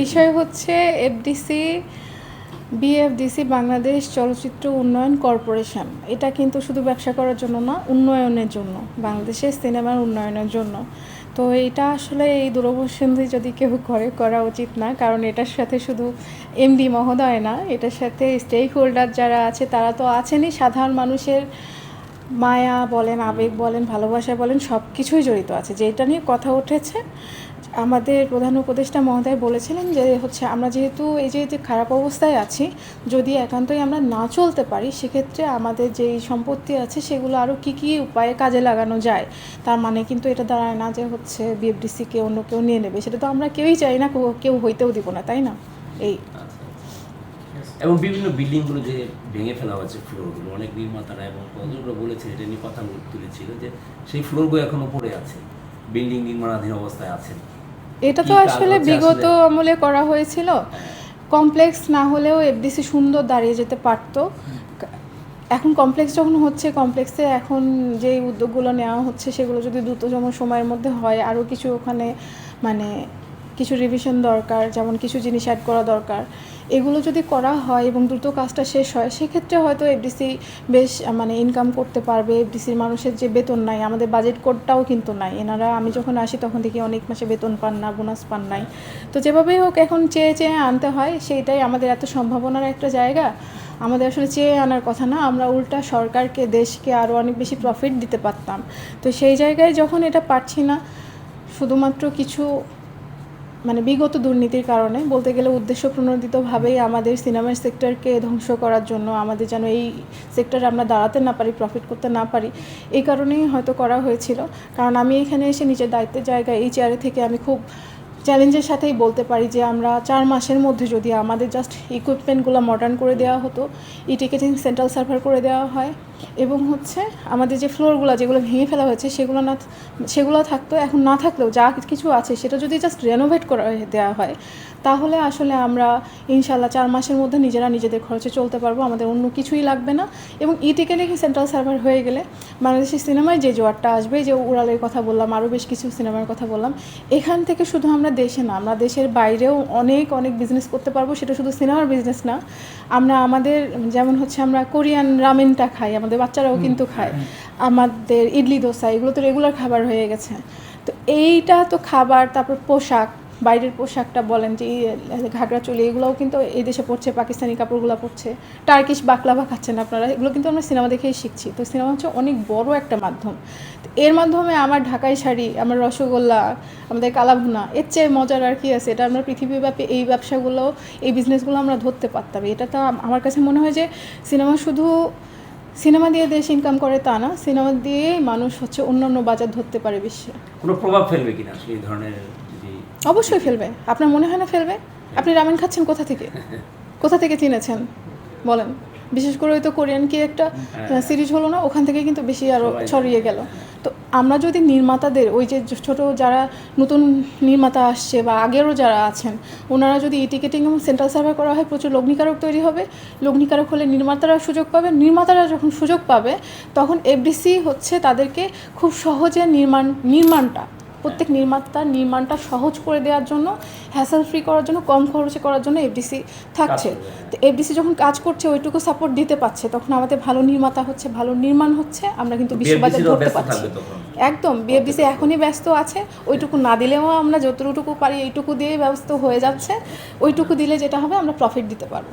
বিষয় হচ্ছে FDC BFDC Bangladesh চলচ্চিত্র উন্নয়ন কর্পোরেশন। এটা কিন্তু শুধু ব্যবসা করার জন্য না, উন্নয়নের জন্য। বাংলাদেশের সিনেমার উন্নয়নের জন্য। তো এটা আসলে এই দুরবসন্ধি যদি কেউ করে, করা উচিত না। কারণ এটার সাথে শুধু এমডি মহোদয় না, এটার সাথে স্টেক হোল্ডার যারা আছে, তারা তো আছেনই। সাধারণ মানুষের মায়া বলেন, আবেগ বলেন, ভালোবাসা বলেন সব কিছুই জড়িত আছে। যেটা নিয়ে কথা উঠেছে আমাদের প্রধান উপদেষ্টা মহোদয় বলেছিলেন যে হচ্ছে আমরা যেহেতু, এই যে খারাপ অবস্থায় আছি, যদি একান্তই আমরা না চলতে পারি, সেক্ষেত্রে আমাদের যেই সম্পত্তি আছে, সেগুলো আরও কী কী উপায়ে কাজে লাগানো যায়, তার মানে কিন্তু এটা দাঁড়ায় না যে হচ্ছে বিএফডিসিকে অন্য কেউ নিয়ে নেবে। সেটা তো আমরা কেউই চাই না কেউ- হইতেও দিব না, তাই না? এই। এবং বিভিন্ন বিল্ডিংগুলো যে ভেঙে ফেলা হয়েছে ফ্লোরগুলো, অনেক নির্মাতারা এবং কতগুলো বলেছে এটা নিয়ে কথা তুলেছিল যে সেই ফ্লোরগুলো এখনও পড়ে আছে, বিল্ডিং নির্মাণাধীন অবস্থায় আছে। এটা তো আসলে বিগত আমলে করা হয়েছিল। কমপ্লেক্স না হলেও এফডিসি সুন্দর দাঁড়িয়ে যেতে পারতো। এখন কমপ্লেক্স যখন হচ্ছে কমপ্লেক্সে এখন যে উদ্যোগগুলো নেওয়া হচ্ছে সেগুলো যদি দ্রুততম সময়ের মধ্যে হয় আরও কিছু ওখানে মানে কিছু রিভিশন দরকার, যেমন কিছু জিনিস অ্যাড করা দরকার। এগুলো যদি করা হয় এবং দ্রুত কাজটা শেষ হয়, সেক্ষেত্রে হয়তো এফডিসি বেশ মানে ইনকাম করতে পারবে। এফডিসির মানুষের যে বেতন নাই, আমাদের বাজেট কোডটাও কিন্তু নাই। এনারা, আমি যখন আসি তখন দেখি অনেক মাসে বেতন পান না বোনাস পান নাই। তো যেভাবেই হোক, এখন চেয়ে চেয়ে আনতে হয়, সেইটাই আমাদের এত সম্ভাবনার একটা জায়গা। আমাদের আসলে চেয়ে আনার কথা না, আমরা উল্টা সরকারকে, দেশকে আরও অনেক বেশি প্রফিট দিতে পারতাম। তো সেই জায়গায় যখন এটা পারছি না, শুধুমাত্র কিছু মানে বিগত দুর্নীতির কারণে, বলতে গেলে উদ্দেশ্য প্রণোদিতভাবেই আমাদের সিনেমার সেক্টরকে ধ্বংস করার জন্য, আমাদের যেন এই সেক্টরে আমরা দাঁড়াতে না পারি প্রফিট করতে না পারি, এই কারণেই হয়তো করা হয়েছিল। কারণ আমি এখানে এসে নিজের দায়িত্বের জায়গায় এই চেয়ারে থেকে আমি খুব চ্যালেঞ্জের সাথেই বলতে পারি যে আমরা চার মাসের মধ্যে যদি আমাদের জাস্ট ইকুইপমেন্টগুলো মডার্ন করে দেওয়া হতো ই টিকেটিং সেন্ট্রাল সার্ভার করে দেওয়া হয়, এবং হচ্ছে আমাদের যে ফ্লোরগুলো যেগুলো ভেঙে ফেলা হয়েছে সেগুলো না, সেগুলো থাকতো, এখন না থাকলেও যা কিছু আছে সেটা যদি জাস্ট রেনোভেট করা দেওয়া হয়, তাহলে আসলে আমরা ইনশাল্লাহ চার মাসের মধ্যে নিজেরা নিজেদের খরচে চলতে পারব, আমাদের অন্য কিছুই লাগবে না। এবং ই টিকেটিং সেন্ট্রাল সার্ভার হয়ে গেলে বাংলাদেশের সিনেমায় যে জোয়ারটা আসবে, যে উড়ালের কথা বললাম আরও বেশ কিছু সিনেমার কথা বললাম, এখান থেকে শুধু আমরা দেশে না আমরা দেশের বাইরেও অনেক অনেক বিজনেস করতে পারব সেটা শুধু সিনেমার বিজনেস না। আমরা আমাদের যেমন হচ্ছে আমরা কোরিয়ান রামেনটা খাই আমাদের বাচ্চারাও কিন্তু খায়। আমাদের ইডলি দোসা এগুলো তো রেগুলার খাবার হয়ে গেছে। তো এইটা তো খাবার তারপর পোশাক বাইরের পোশাকটা বলেন যে ঘাগরা চলি, এগুলোও কিন্তু এই দেশে পড়ছে, পাকিস্তানি কাপড়গুলো পড়ছে। টার্কিশ বাকলাভা খাচ্ছেন আপনারা, এগুলো কিন্তু আমরা সিনেমা দেখেই শিখছি। তো সিনেমা হচ্ছে অনেক বড় একটা মাধ্যম। এর মাধ্যমে আমার ঢাকাই শাড়ি, আমার রসগোল্লা, আমাদের কালাভুনা, এর চেয়ে মজার আর কি আছে, এটা আমরা পৃথিবীব্যাপী এই ব্যবসাগুলো, এই বিজনেসগুলো আমরা ধরতে পারতাম। এটা তো আমার কাছে মনে হয় যে, সিনেমা শুধু সিনেমা দিয়ে দেশ ইনকাম করে তা না, সিনেমা দিয়েই মানুষ হচ্ছে অন্যান্য বাজার ধরতে পারে বিশ্বে। কোনো প্রভাব ফেলবে কিনা এই ধরনের অবশ্যই ফেলবে। আপনার মনে হয় না ফেলবে? আপনি রামেন খাচ্ছেন কোথা থেকে? কোথা থেকে চিনেছেন? বলেন। বিশেষ করে ওই তো কোরিয়ান কি একটা সিরিজ হলো না? ওখান থেকে কিন্তু বেশি আরও ছড়িয়ে গেল। তো আমরা যদি নির্মাতাদের ওই যে ছোট যারা নতুন নির্মাতা আসছে বা আগেরও যারা আছেন ওনারা যদি ই টিকেটিং এবং সেন্ট্রাল সার্ভার করা হয় প্রচুর লগ্নিকারক তৈরি হবে। লগ্নিকারক হলে নির্মাতারা সুযোগ পাবে। নির্মাতারা যখন সুযোগ পাবে তখন এফডিসি হচ্ছে তাদেরকে খুব সহজে নির্মাণ নির্মাণটা প্রত্যেক নির্মাতার নির্মাণটা সহজ করে দেওয়ার জন্য হ্যাসেল ফ্রি করার জন্য কম খরচে করার জন্য এফডিসি থাকছে। তো এফডিসি যখন কাজ করছে ওইটুকু সাপোর্ট দিতে পারছে তখন আমাদের ভালো নির্মাতা হচ্ছে ভালো নির্মাণ হচ্ছে আমরা কিন্তু বিশ্ববাজার ধরতে পারছি। একদম বিএফডিসি এখনই ব্যস্ত আছে ওইটুকু না দিলেও আমরা যতটুকু পারি এইটুকু দিয়ে ব্যস্ত হয়ে যাচ্ছে ওইটুকু দিলে যেটা হবে আমরা প্রফিট দিতে পারব।